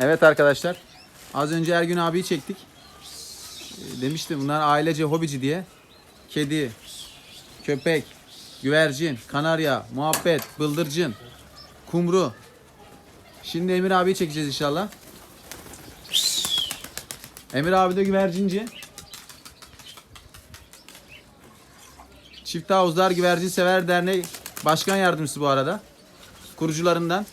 Evet arkadaşlar. Az önce Ergün abiyi çektik. Ee, Demiştim bunlar ailece hobici diye. Kedi, köpek, güvercin, kanarya, muhabbet, bıldırcın, kumru. Şimdi Emir abiyi çekeceğiz inşallah. Emir abi de güvercinci. Çift Havuzlar Güvercin Sever Derneği Başkan Yardımcısı bu arada. Kurucularından.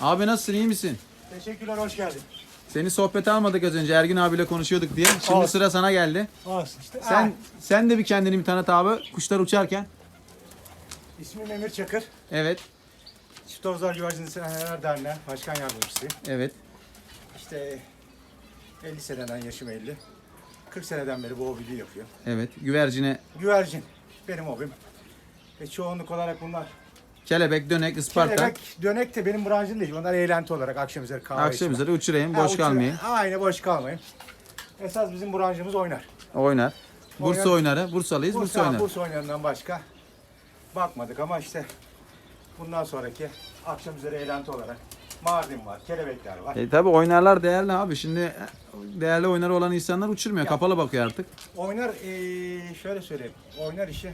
Abi nasılsın iyi misin? Teşekkürler, hoş geldin. Seni sohbete almadık az önce Ergün abiyle konuşuyorduk diye. Şimdi Olsun. sıra sana geldi. Olsun işte. Sen Ha, sen de bir kendini bir tanıt abi. Kuşlar uçarken. ismim Emir Çakır. Evet. Çift Ozlar Güvercin Severler Derneği Başkan Yardımcısıyım. Evet. İşte 50 seneden yaşım 50. 40 seneden beri bu hobiliği yapıyor. Evet. Güvercine Güvercin benim hobim. Ve çoğunluk olarak bunlar kelebek, dönek, isparta. kelebek, dönek de benim branşım değil. Onlar eğlenti olarak akşam üzeri kahve Akşam içme. üzeri uçurayım. Boş kalmayayım. Aynen boş kalmayın. Esas bizim branşımız oynar. Oynar. Bursa Oynar. oynarı. Bursalıyız. Bursa, Bursa, oynar. Bursa oyunlarından başka bakmadık ama işte bundan sonraki akşam üzeri eğlenti olarak Mardin var, kelebekler var. E tabi oynarlar değerli abi. Şimdi değerli oynarı olan insanlar uçurmuyor. Kapalı bakıyor artık. Oynar eee, şöyle söyleyeyim. Oynar işi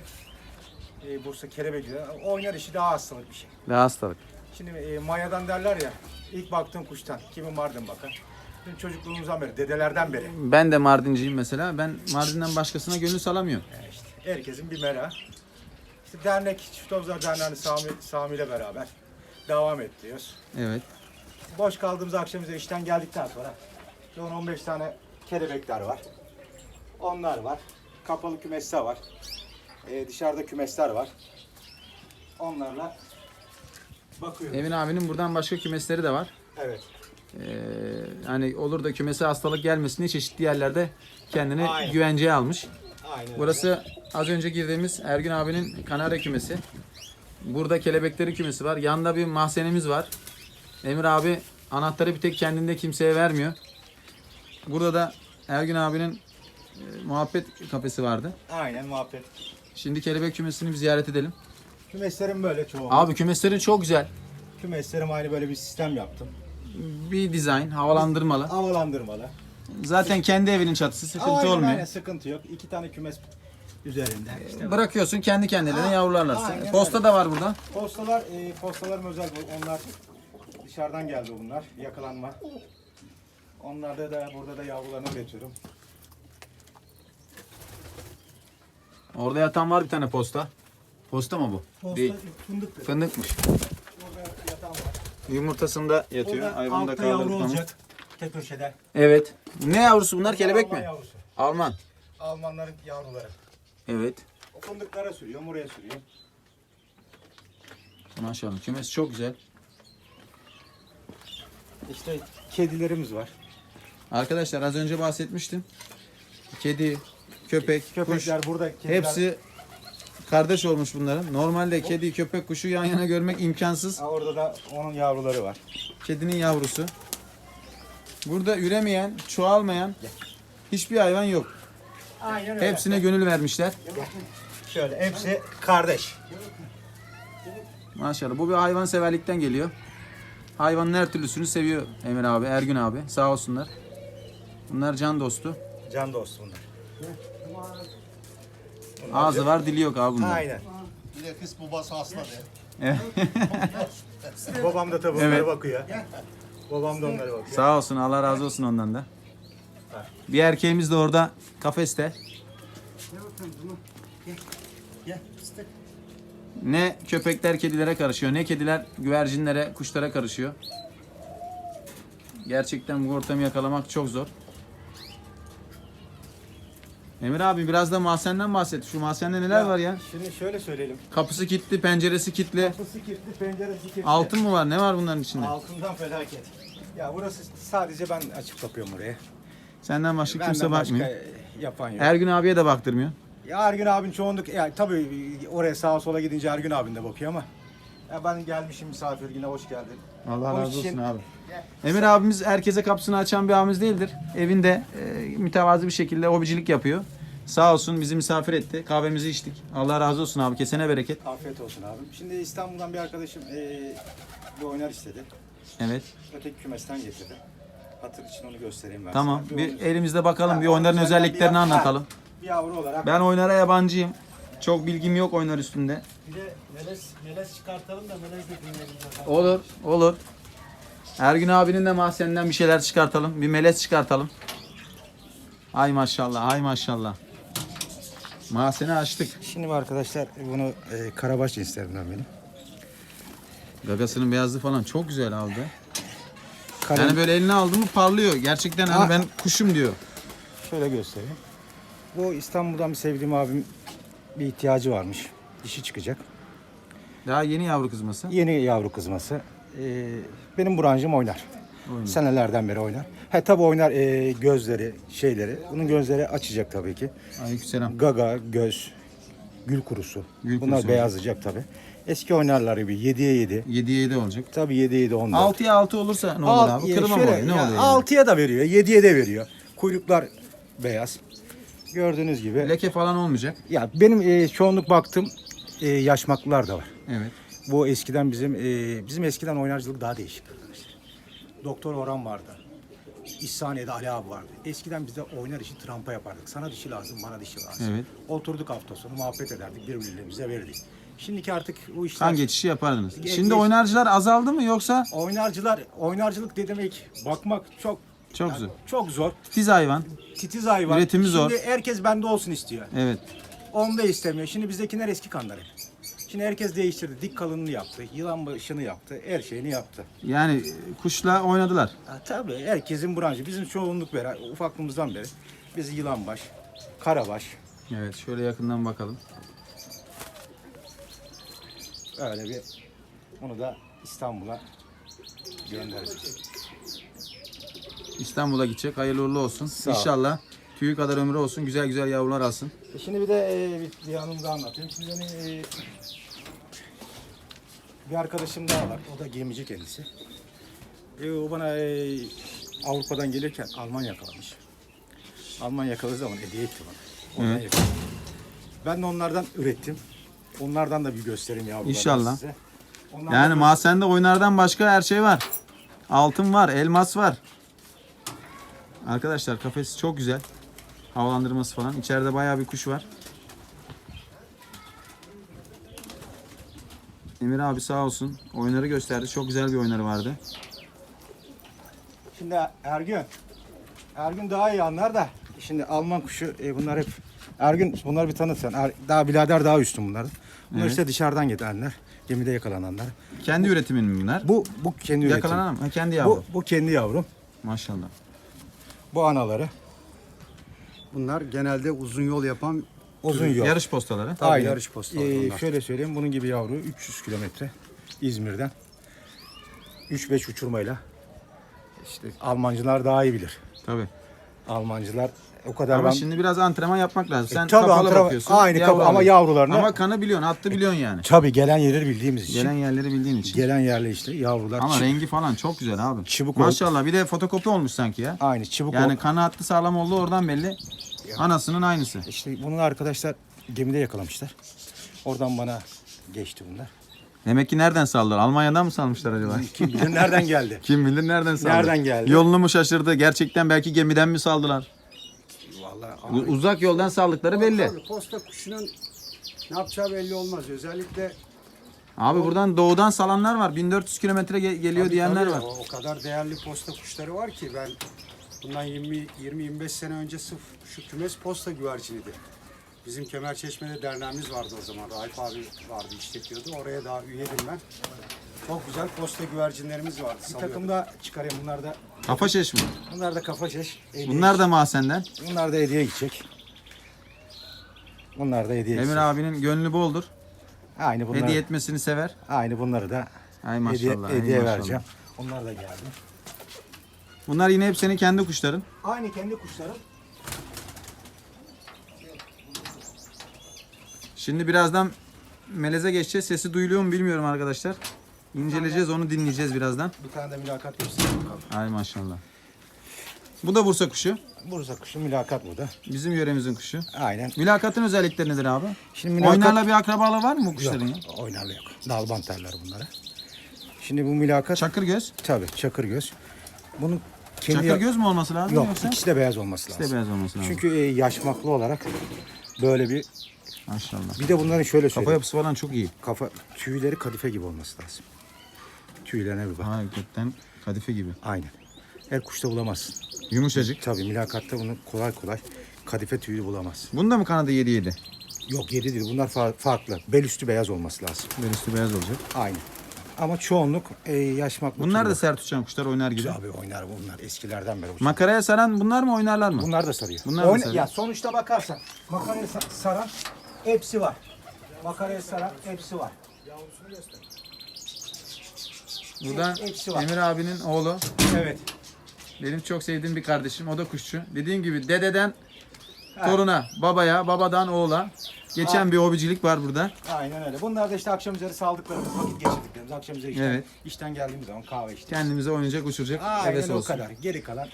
eee, Bursa kelebekçiler. Oynar işi daha hastalık bir şey. Ve hastalık. Şimdi eee, mayadan derler ya ilk baktığın kuştan kimi Mardin bakar. Bizim çocukluğumuzdan beri, dedelerden beri. Ben de Mardinciyim mesela. Ben Mardin'den başkasına gönül salamıyorum. Yani işte herkesin bir merakı. İşte dernek, Çift Omuzlar Derneği'nin Sami, Sami ile beraber devam ettiriyoruz. Evet. Boş kaldığımız akşam üzeri işten geldikten sonra 10-15 tane kelebekler var. Onlar var. Kapalı kümesler var. Ee, dışarıda kümesler var. Onlarla bakıyoruz. Emin abinin buradan başka kümesleri de var. Evet. Ee, hani olur da kümese hastalık gelmesin diye çeşitli yerlerde kendini Aynen. güvenceye almış. Aynen. Burası az önce girdiğimiz Ergün abinin kanarya kümesi. Burada kelebekleri kümesi var. Yanında bir mahzenemiz var. Emir abi anahtarı bir tek kendinde kimseye vermiyor. Burada da Ergün abinin e, muhabbet kafesi vardı. Aynen muhabbet. Şimdi kelebek kümesini bir ziyaret edelim. Kümeslerim böyle çoğu. Abi kümeslerin çok güzel. Kümeslerim aynı böyle bir sistem yaptım. Bir dizayn, havalandırmalı. Havalandırmalı. Zaten kendi evinin çatısı sıkıntı aynen, olmuyor. Aynen sıkıntı yok. İki tane kümes üzerinde. İşte Bırakıyorsun kendi kendilerine Ha, yavrularlar. aynen Posta öyle. da var burada. Postalar, e, postalarım özel. bu. Onlar dışarıdan geldi bunlar. Yakalanma. Onlarda da burada da yavrularını üretiyorum. Orada yatan var bir tane posta. Posta mı bu? Posta Değil. fındık. Fındıkmış. Burada yatan var. Yumurtasında yatıyor. Burada Hayvanı da altta yavru kaldırdık olacak. Tek köşede. Evet. Ne yavrusu bunlar? Kelebek Alman mi? Yavrusu. Alman. Almanların yavruları. Evet. O fındıklara sürüyor, buraya sürüyor. Maşallah. Kümes çok güzel. İşte kedilerimiz var. Arkadaşlar az önce bahsetmiştim. Kedi, köpek, kuş. Köpekler burada. Kediler, Hepsi kardeş olmuş bunların. Normalde kedi, köpek, kuşu yan yana görmek imkansız. Ha, orada da onun yavruları var. Kedinin yavrusu. Burada üremeyen, çoğalmayan hiçbir hayvan yok. Aynen öyle. Hepsine gönül vermişler. Şöyle hepsi kardeş. Maşallah. Bu bir hayvan severlikten geliyor. Hayvanın her türlüsünü seviyor Emir abi, Ergün abi. Sağ olsunlar. Bunlar can dostu. Can dostu bunlar. Ağzı var, dili yok abi bunlar. Aynen. Bir de kız babası hasta. Evet. Babam da tabii onlara Evet. bakıyor. Babam da onlara bakıyor. Sağ olsun. Allah razı olsun ondan da. Bir erkeğimiz de orada kafeste. Gel fıstık. Ne köpekler kedilere karışıyor, ne kediler güvercinlere, kuşlara karışıyor. Gerçekten bu ortamı yakalamak çok zor. Emir abi biraz da mahzenden bahset. Şu mahzende neler var ya? Şimdi şöyle söyleyelim. Kapısı kilitli, penceresi kilitli. Kapısı kilitli, penceresi kilitli. Altın mı var? Ne var bunların içinde? Altından felaket. Ya burası sadece ben açıp kapıyorum buraya. Senden başka Benden kimse başka bakmıyor. yapan yok. Ergün abiye de baktırmıyor. Ya Ergün abin çoğunluk, ya tabii oraya sağa sola gidince Ergün abin de bakıyor ama. Ya ben gelmişim misafir yine hoş geldin. Allah Onun razı olsun için- abi. Emir abimiz herkese kapısını açan bir abimiz değildir. Evinde e, mütevazı bir şekilde hobicilik yapıyor. Sağ olsun bizi misafir etti. Kahvemizi içtik. Allah razı olsun abi. Kesene bereket. Afiyet olsun abim. Şimdi İstanbul'dan bir arkadaşım eee bir oynar istedi. Evet. Öteki kümesten getirdim. Hatır için onu göstereyim ben Tamam. sana. Bir onu- elimizde bakalım bir Ha, onun özelliklerini üzerinden bir- anlatalım. Bir yavru olarak. Ben oynara yabancıyım. Çok bilgim yok oynar üstünde. Bir de melez, melez çıkartalım da melez de dinleyelim. Olur, olur. Ergün abinin de mahzeninden bir şeyler çıkartalım. Bir melez çıkartalım. Ay maşallah, ay maşallah. Mahzeni açtık. Şimdi bu arkadaşlar bunu e, karabaş cinslerinden benim. Gagasının beyazlığı falan çok güzel abi. Kare, Yani böyle eline aldı mı parlıyor. Gerçekten hani Ha. ben kuşum diyor. Şöyle göstereyim. Bu İstanbul'dan bir sevdiğim abim bir ihtiyacı varmış. Dişi çıkacak. Daha yeni yavru kızması. Yeni yavru kızması. E, benim branşım oynar. Oynuyor. Senelerden beri oynar. He tabi oynar e, gözleri, şeyleri. Bunun gözleri açacak tabii ki. Aleykümselam. Gaga, göz, gül kurusu. Gül Bunlar kurusu beyazlayacak tabii. Eski oynarlar gibi 7'ye 7. 7'ye 7 olacak. Tabii 7'ye 7 14. 6'ya 6 olursa ne olur abi? Kırma mı oluyor? Ne oluyor? yani? 6'ya da veriyor, 7'ye de veriyor. Kuyruklar beyaz. Gördüğünüz gibi. Leke falan olmayacak. Ya benim e, çoğunluk baktım e, yaşmaklılar da var. Evet. Bu eskiden bizim e, bizim eskiden oynarcılık daha değişik arkadaşlar. Doktor Orhan vardı. İhsaniye'de Ali abi vardı. Eskiden biz de oynar işi trampa yapardık. Sana dişi lazım, bana dişi lazım. Evet. Oturduk hafta sonu muhabbet ederdik, birbirlerimize verirdik. Şimdiki artık o işler... Kan geçişi yapardınız. Ge- Şimdi geç- oynarcılar azaldı mı yoksa Oynarcılar, oynarcılık ne demek? Bakmak çok çok zor. çok zor. Tiz hayvan. Titiz hayvan. Üretimi Şimdi zor. herkes bende olsun istiyor. Evet. Onda istemiyor. Şimdi bizdekiler eski kanlar hep. Şimdi herkes değiştirdi. Dik kalınını yaptı. Yılan başını yaptı. Her şeyini yaptı. Yani kuşla oynadılar. Ha, tabii herkesin branşı. Bizim çoğunluk beri, ufaklığımızdan beri. Biz yılanbaş, karabaş. Evet şöyle yakından bakalım. Öyle bir onu da İstanbul'a göndereceğiz. İstanbul'a gidecek. Hayırlı uğurlu olsun. Sağ ol. İnşallah tüyü kadar ömrü olsun. Güzel güzel yavrular alsın. E şimdi bir de e, bir, bir anımı da anlatayım. Şimdi beni e, bir arkadaşım daha var. O da gemici kendisi. E, o bana e, Avrupa'dan gelirken Alman yakalamış. Alman yakaladığı zaman hediye etti bana. Ondan Evet. yakaladım. Ben de onlardan ürettim. Onlardan da bir göstereyim yavrularım İnşallah. size. Onlardan Yani da- mahzende oynardan başka her şey var. Altın var, elmas var. Arkadaşlar kafesi çok güzel. Havalandırması falan. İçeride bayağı bir kuş var. Emir abi sağ olsun. Oynarı gösterdi. Çok güzel bir oynarı vardı. Şimdi Ergün. Ergün daha iyi anlar da. Şimdi Alman kuşu e, bunlar hep. Ergün bunları bir tanıt sen. Er- daha birader daha üstün bunların. Bunlar Evet. işte dışarıdan gelenler. Gemide yakalananlar. Kendi üretimin mi bunlar? Bu bu kendi üretim. Yakalanan mı? Ha, kendi yavru. Bu, bu kendi yavrum. Maşallah. Bu anaları. Bunlar genelde uzun yol yapan Uzun yol. Yarış postaları. Tabii, Aynen. yarış postaları Ee, şöyle söyleyeyim bunun gibi yavru 300 kilometre İzmir'den. 3-5 uçurmayla. İşte Almancılar daha iyi bilir. Tabii. Almancılar o kadar Ama ben... şimdi biraz antrenman yapmak lazım. Sen E, tabii kapalı antrenman- bakıyorsun. aynı yavru kafa- ama alıyorsun. yavrularını- Ama kanı biliyorsun, attı biliyorsun yani. Tabii gelen yerleri bildiğimiz için. Gelen Gelen, yerleri bildiğin için. yerle işte yavrular. Ama çı- rengi falan çok güzel abi. Çubuk. Maşallah bir de fotokopi olmuş sanki ya. Aynı çubuk Yani yani... kanı hattı sağlam oldu oradan belli. Anasının aynısı. İşte bunu arkadaşlar gemide yakalamışlar. Oradan bana geçti bunlar. Demek ki nereden saldılar? Almanya'dan mı salmışlar acaba? Kim bilir nereden geldi. Kim bilir nereden saldı? Nereden geldi? Yolunu mu şaşırdı? Gerçekten belki gemiden mi saldılar? Vallahi U- Uzak yoldan saldıkları belli. Tabii, posta kuşunun ne yapacağı belli olmaz. Özellikle Abi buradan doğudan salanlar var. 1400 kilometre ge- geliyor Tabii, diyenler tabii, var. O, o kadar değerli posta kuşları var ki ben bundan 20 20-25 sene önce sırf şu kümes posta güverciniydi. Bizim Kemerçeşme'de derneğimiz vardı o zaman. Raif abi vardı işletiyordu. Oraya daha üyeydim ben. Çok güzel posta güvercinlerimiz vardı. Bir takım da çıkarayım. Bunlar da Kafa şeş mi? bunlar da kafa şeş. hediye- Bunlar da mahsenden. bunlar da hediye gidecek. Bunlar da hediye Emir gidecek. abinin gönlü boldur. Aynı bunlar. Hediye etmesini sever. Aynı bunları da Ay hediye, maşallah. ay hediye maşallah. vereceğim. Onlar da geldi. Bunlar yine hep senin kendi kuşların. Aynı kendi kuşlarım. Şimdi birazdan meleze geçeceğiz. Sesi duyuluyor mu bilmiyorum arkadaşlar. İnceleyeceğiz onu dinleyeceğiz birazdan. Bir tane de mülakat göstereyim bakalım. Ay maşallah. Bu da Bursa kuşu. Bursa kuşu mülakat burada. Bizim yöremizin kuşu. Aynen. Mülakatın özellikleri nedir abi? Şimdi mülakat... Oynarla bir akrabalığı var mı bu kuşların ya? Yok, oynarlı yok. Dalban terler bunlara. Şimdi bu mülakat Çakır göz. tabii çakır göz. Bunun kendi Çakır göz mü olması lazım yok yoksa? ikisi de beyaz olması İkisi de lazım. beyaz olması lazım. Çünkü e, yaşmaklı olarak böyle bir Maşallah. bir de bunların şöyle Kafa söyleyeyim. yapısı falan çok iyi. Kafa tüyleri kadife gibi olması lazım. Tüylerine bir bak. Hakikaten kadife gibi. Aynen. Her kuşta bulamazsın. Yumuşacık. Tabii mülakatta bunu kolay kolay kadife tüyü bulamazsın. Bunda mı kanadı 7 7? Yok yedi değil. Bunlar fa- farklı. Bel üstü beyaz olması lazım. Böyle üstü beyaz olacak. Aynen. Ama çoğunluk e, yaşmaklı. Bunlar da sert uçan kuşlar oynar gibi. Abi oynar bunlar eskilerden beri. Makaraya saran bunlar mı oynarlar mı? Bunlar da sarıyor. Bunlar da Oyna- sarıyor. Ya sonuçta bakarsan makaraya sa- saran hepsi var. Makaraya saran hepsi var. Bu da var. Emir abinin oğlu. Evet. Benim çok sevdiğim bir kardeşim. O da kuşçu. Dediğim gibi dededen toruna, babaya, babadan oğula. Geçen bir hobicilik var burada. Aynen öyle. Bunlar da işte akşam üzeri saldıklarımız, vakit geçirdiklerimiz. Akşam üzeri işten, Evet. işten geldiğimiz zaman kahve içtik. Kendimize oynayacak, uçuracak. Aynen heves o olsun. kadar. Geri kalan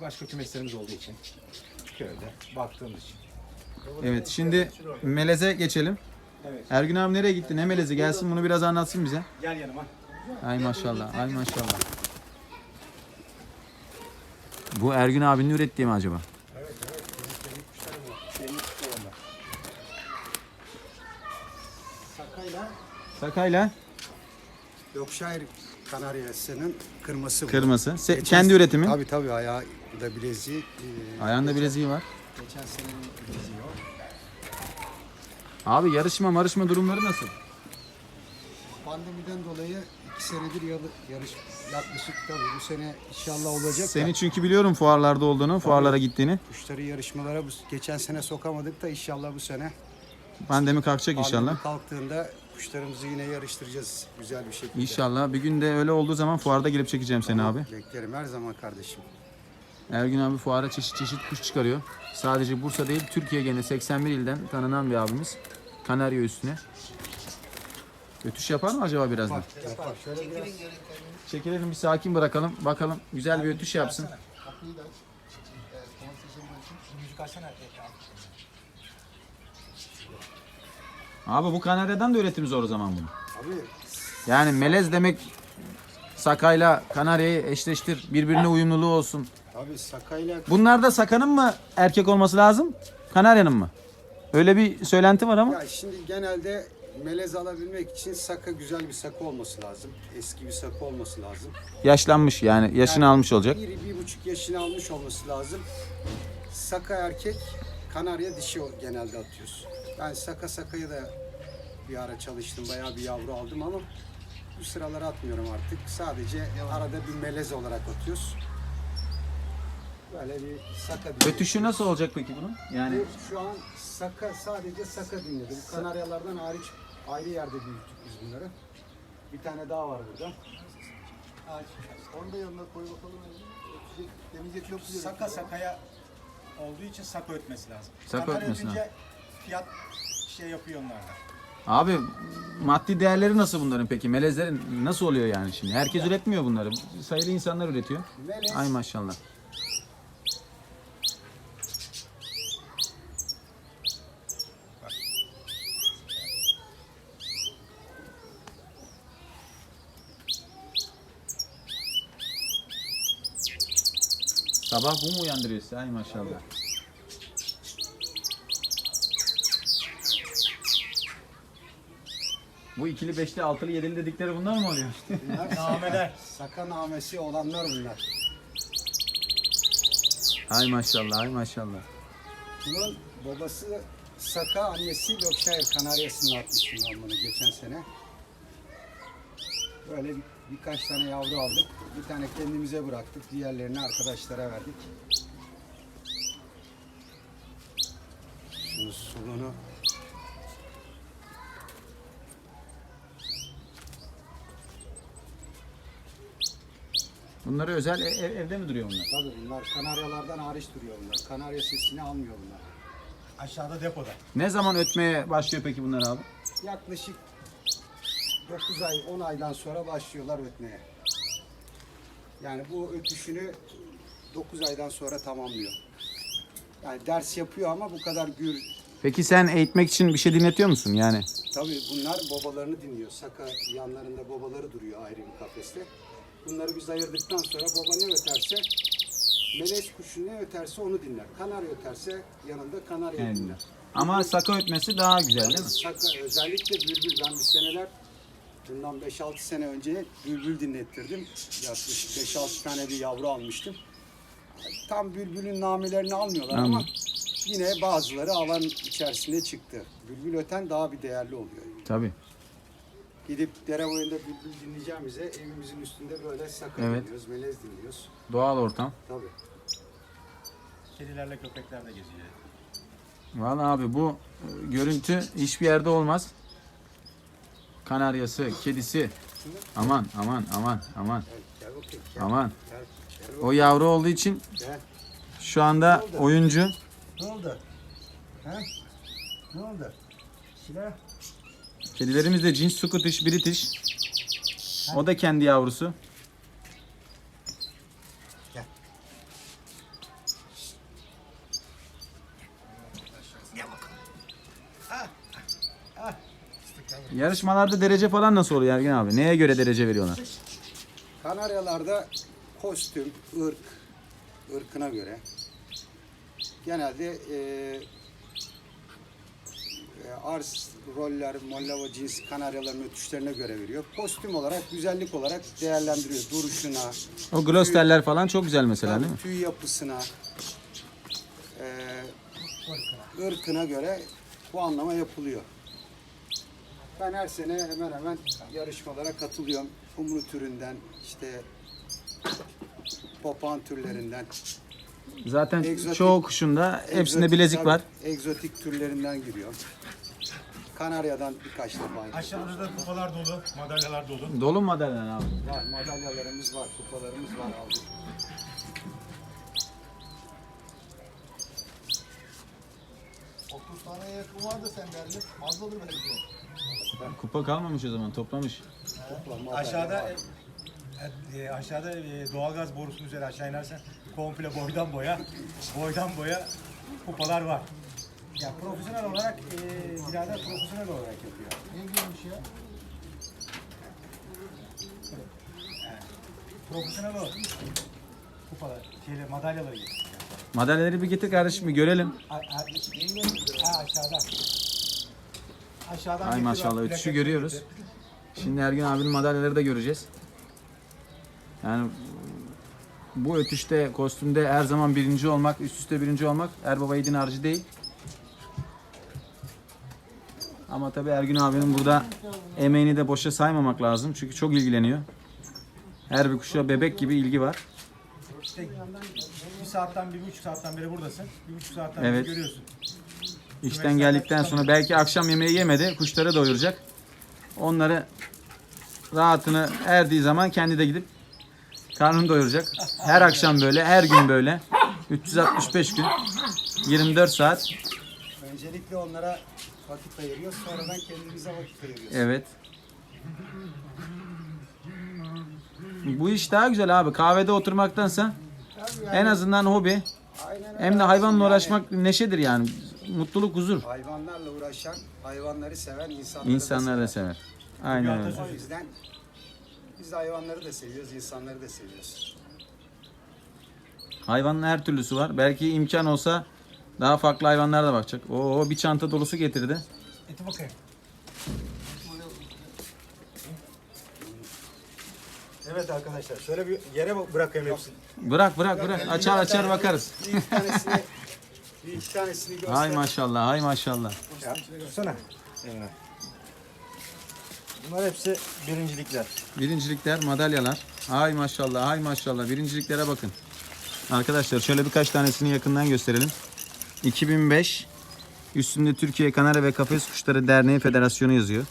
başka kümeslerimiz olduğu için köyde baktığımız için. Evet, şimdi meleze geçelim. Evet. Ergün abi nereye gitti? Ne melezi? Gelsin bunu biraz anlatsın bize. Gel yanıma. Ay maşallah, ay maşallah. Bu Ergün abinin ürettiği mi acaba? Sakayla Sakayla Yorkshire Kanaryası'nın kırması bu. kırması. Se- Geçen- kendi üretimi. Tabii tabii ayağı da bileziği. e, Ayağında bileziği var. Geçen senenin bileziği o. Abi yarışma marışma durumları nasıl? Pandemiden dolayı iki senedir yalı- yarış yaklaşık tabii bu sene inşallah olacak Seni da çünkü biliyorum fuarlarda olduğunu, fuarlara gittiğini. kuşları yarışmalara bu, geçen sene sokamadık da inşallah bu sene Pandemi kalkacak pandemi inşallah. kalktığında kuşlarımızı yine yarıştıracağız güzel bir şekilde. İnşallah. Bir gün de öyle olduğu zaman fuarda gelip çekeceğim seni abi. Beklerim her zaman kardeşim. Ergün abi fuara çeşit çeşit kuş çıkarıyor. Sadece Bursa değil, Türkiye gene 81 ilden tanınan bir abimiz. Kanarya üstüne. Ötüş yapar mı acaba birazdan? Yapar. Şöyle biraz Çekilelim bir sakin bırakalım. Bakalım güzel bir ötüş yapsın. Müzik açsana. Abi bu Kanarya'dan da üretim zor o zaman bunu. abi Yani melez demek Sakayla Kanarya'yı eşleştir. Birbirine uyumluluğu olsun. abi sakayla Bunlarda Saka'nın mı erkek olması lazım? Kanarya'nın mı? Öyle bir söylenti var ama. ya şimdi genelde melez alabilmek için saka güzel bir saka olması lazım. Eski bir saka olması lazım. Yaşlanmış yani yaşını Yani almış olacak. Bir, bir buçuk yaşını almış olması lazım. Saka erkek, kanarya dişi o- genelde atıyoruz. Ben saka sakayı da bir ara çalıştım. Bayağı bir yavru aldım ama bu sıralar atmıyorum artık. Sadece arada bir melez olarak atıyoruz. Böyle bir saka dinledim. Ötüşü nasıl olacak peki bunun? Yani Şu an saka sadece saka dinledi. Bu kanaryalardan hariç ayrı yerde büyüttük biz bunları. Bir tane daha var burada. Onu da yanına koy bakalım. Ötecek, demeyecek yok diyor. Saka sakaya olduğu için saka ötmesi lazım. Saka Kanarya ötmesi ötünce Fiyat şey yapıyor onlarda. abi maddi değerleri nasıl bunların peki? Melezlerin nasıl oluyor yani şimdi? Herkes üretmiyor bunları. Sayılı insanlar üretiyor. Melez Ay maşallah. Sabah bu mu uyandırıyor sizi? Ay maşallah. Bu ikili, beşli, altılı, yedili dedikleri bunlar mı oluyor? Nameler. saka namesi olanlar bunlar. ay maşallah, ay maşallah. Bunun babası Saka, annesi Yorkshire Kanaryası'nda ben bunu geçen sene. Böyle bir, birkaç tane yavru aldık. Bir tane kendimize bıraktık. Diğerlerini arkadaşlara verdik. Şunun sulunu Bunları özel ev- ev- evde mi duruyor bunlar? Tabii bunlar kanaryalardan hariç duruyor bunlar. Kanarya sesini almıyor bunlar. Aşağıda depoda. Ne zaman ötmeye başlıyor peki bunlar abi? Yaklaşık 9 ay, 10 aydan sonra başlıyorlar ötmeye. Yani bu ötüşünü 9 aydan sonra tamamlıyor. Yani ders yapıyor ama bu kadar gür. Peki sen eğitmek için bir şey dinletiyor musun yani? Tabii bunlar babalarını dinliyor. Saka yanlarında babaları duruyor ayrı bir kafeste. Bunları biz ayırdıktan sonra baba ne öterse melez kuşu ne öterse onu dinler. Kanarya öterse yanında kanarya Evet. dinler. Ama saka ötmesi daha güzel değil mi? Saka özellikle bülbül ben bir seneler bundan 5-6 sene önce bülbül dinlettirdim. Yaklaşık 5-6 tane bir yavru almıştım. Tam bülbülün namelerini almıyorlar ama yine bazıları alan içerisinde çıktı. Bülbül öten daha bir değerli oluyor. Tabii. Gidip dere boyunda bülbül dinleyeceğimize evimizin üstünde böyle saka Evet. dinliyoruz, melez dinliyoruz. Doğal ortam. Tabii. Kedilerle köpekler de geziyor. Vallahi abi bu e, görüntü hiçbir yerde olmaz. Kanaryası, kedisi. Aman aman aman aman aman. O yavru olduğu için şu anda oyuncu. Ne oldu? Ne oldu? Silah. Kedilerimiz de cins Scottish, British. O da kendi yavrusu. Yarışmalarda derece falan nasıl oluyor Ergin abi? Neye göre derece veriyorlar? Kanaryalarda kostüm, ırk, ırkına göre genelde e, e, arz, roller, mollava cins kanaryaların ötüşlerine göre veriyor. Kostüm olarak, güzellik olarak değerlendiriyor. Duruşuna, O Glosterler falan çok güzel mesela değil mi? tüy yapısına, e, ırkına göre puanlama yapılıyor. Ben her sene hemen hemen yarışmalara katılıyorum. Kumru türünden, işte papağan türlerinden. Zaten Egzotik- çoğu kuşunda hepsinde egzotik- bilezik tabii, var. Egzotik türlerinden giriyor. Kanarya'dan birkaç defa Aşağıda da kupalar dolu, madalyalar dolu. Dolu mu madalyalar abi? var. Madalyalarımız var, kupalarımız var aldık. Otuz tane yakın vardı sen derdin. Fazladır belki. Kupa kalmamış o zaman toplamış. Aşağıda e, e, aşağıda e, doğalgaz borusunun üzeri aşağı inersen komple boydan boya, boydan boya kupalar var. Ya profesyonel olarak e, birader profesyonel olarak yapıyor. Ne girmiş ya? Profesyonel o. Kupalar, şeyle madalyaları getiriyor. Madalyaları bir getir kardeşim bir görelim. A- a- Ha aşağıda. Aşağıdan Ay maşallah ötüşü görüyoruz. Şimdi Ergün abinin madalyaları da göreceğiz. Yani bu ötüşte, kostümde her zaman birinci olmak, üst üste birinci olmak Erbaba Yiğit'in harcı değil. Ama tabii Ergün abinin burada emeğini de boşa saymamak lazım. Çünkü çok ilgileniyor. Her bir kuşa bebek gibi ilgi var. İşte bir saatten, bir buçuk saatten beri buradasın. Bir buçuk saatten Evet. beri görüyorsun. İşten geldikten sonra belki akşam yemeği yemedi. Kuşları doyuracak. Onları rahatını erdiği zaman kendi de gidip karnını doyuracak. Her akşam böyle, her gün böyle. 365 gün, 24 saat. Öncelikle onlara vakit ayırıyoruz, sonradan kendimize vakit ayırıyoruz. Evet. Bu iş daha güzel abi. Kahvede oturmaktansa en azından hobi. Aynen. Hem de hayvanla Yani uğraşmak neşedir yani. Mutluluk, huzur. Hayvanlarla uğraşan, hayvanları seven insanları İnsanlar da da sever. Aynen öyle. O yüzden biz de hayvanları da seviyoruz, insanları da seviyoruz. Hayvanın her türlüsü var. Belki imkan olsa daha farklı hayvanlara da bakacak. Oo bir çanta dolusu getirdi. Eti bakayım. Evet arkadaşlar şöyle bir yere bırakayım hepsini. Bırak bırak bırak. Açar açar bakarız. Bir tanesini, bir iki tanesini göster. Hay maşallah hay maşallah. Ya. Evet. Bunlar hepsi birincilikler. Birincilikler, madalyalar. Hay maşallah hay maşallah. Birinciliklere bakın. Arkadaşlar şöyle birkaç tanesini yakından gösterelim. 2005 üstünde Türkiye Kanarya ve Kafes Kuşları Derneği Federasyonu yazıyor.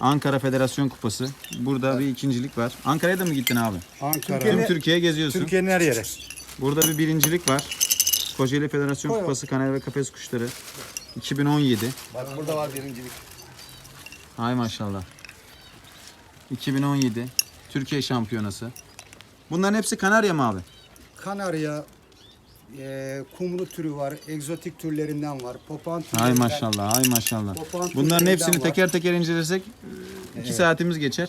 Ankara Federasyon Kupası. Burada bir ikincilik var. Ankara'ya da mı gittin abi? Ankara. Tüm Türkiye geziyorsun. Türkiye'nin her yeri. Burada bir birincilik var. Kocaeli Federasyon Koy. Kupası Kanarya ve Kafes Kuşları 2017. Bak burada var birincilik. Hay maşallah. 2017 Türkiye Şampiyonası. Bunların hepsi Kanarya mı abi? Kanarya, e, kumru türü var, egzotik türlerinden var, papağan türlerinden. Ay maşallah, ay maşallah. Bunların hepsini var. teker teker incelesek 2 saatimiz geçer.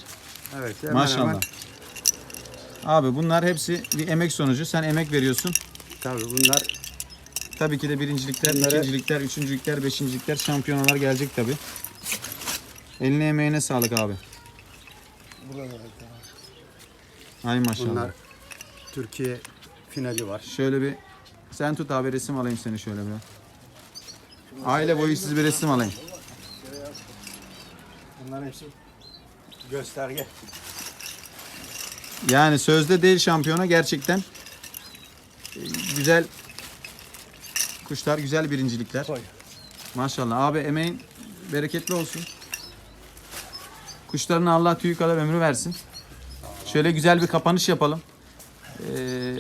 Evet, hemen Maşallah. hemen. Abi bunlar hepsi bir emek sonucu. Sen emek veriyorsun. Tabii bunlar Tabii ki de birincilikler, Bunları- ikincilikler, üçüncülükler, beşincilikler, şampiyonalar gelecek tabii. Eline emeğine sağlık abi. Burada da. Ay maşallah. bunlar Türkiye finali var. Şöyle bir sen tut abi resim alayım seni şöyle bir. Aile boyu siz bir resim alayım. Bunların hepsi gösterge. Yani sözde değil şampiyona gerçekten e, güzel kuşlar, güzel birincilikler. Koy. Maşallah abi emeğin bereketli olsun. Kuşlarına Allah tüyü kadar ömrü versin. Şöyle güzel bir kapanış yapalım. Ee,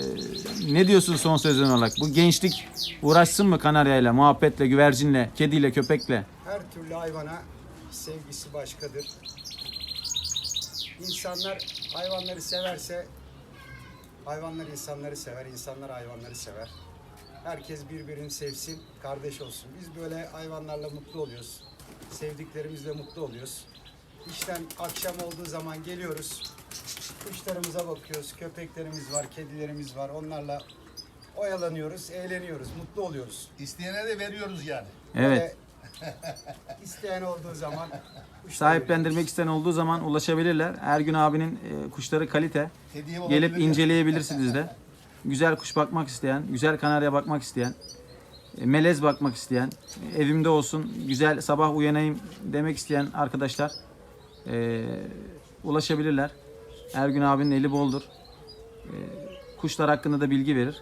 ne diyorsun son sözün olarak? Bu gençlik uğraşsın mı kanaryayla, muhabbetle, güvercinle, kediyle, köpekle? Her türlü hayvana sevgisi başkadır. İnsanlar hayvanları severse hayvanlar insanları sever, insanlar hayvanları sever. Herkes birbirini sevsin, kardeş olsun. Biz böyle hayvanlarla mutlu oluyoruz. Sevdiklerimizle mutlu oluyoruz. İşten akşam olduğu zaman geliyoruz. Kuşlarımıza bakıyoruz. Köpeklerimiz var, kedilerimiz var. Onlarla oyalanıyoruz, eğleniyoruz, mutlu oluyoruz. İsteyene de veriyoruz yani. Evet. Böyle isteyen olduğu zaman Sahiplendirmek isteyen olduğu zaman ulaşabilirler. Ergün abinin e, kuşları kalite. Hediye Gelip olabilir. inceleyebilirsiniz de. Güzel kuş bakmak isteyen, güzel kanarya bakmak isteyen, e, melez bakmak isteyen, evimde olsun, güzel sabah uyanayım demek isteyen arkadaşlar e, ulaşabilirler. Ergün abinin eli boldur. E, kuşlar hakkında da bilgi verir.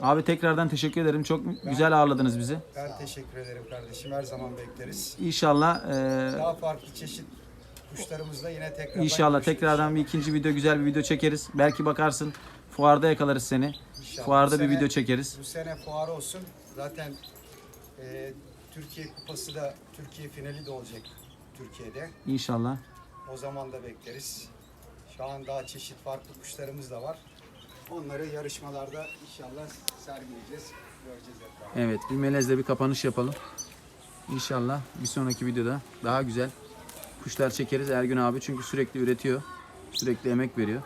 Abi tekrardan teşekkür ederim. Çok güzel ağırladınız bizi. Ben teşekkür ederim kardeşim. Her zaman bekleriz. İnşallah e, Daha farklı çeşit kuşlarımızla yine tekrardan İnşallah görüşürüz. tekrardan bir ikinci video güzel bir video çekeriz. Belki bakarsın fuarda yakalarız seni. İnşallah. Fuarda Bu bir sene- video çekeriz. Bu sene fuar olsun. Zaten e, Türkiye Kupası da Türkiye finali de olacak Türkiye'de. İnşallah. O zaman da bekleriz. Şu an daha çeşit farklı kuşlarımız da var. Onları yarışmalarda inşallah sergileyeceğiz. Göreceğiz hep beraber. Evet bir melezle bir kapanış yapalım. İnşallah bir sonraki videoda daha güzel kuşlar çekeriz Ergün abi çünkü sürekli üretiyor. Sürekli emek veriyor.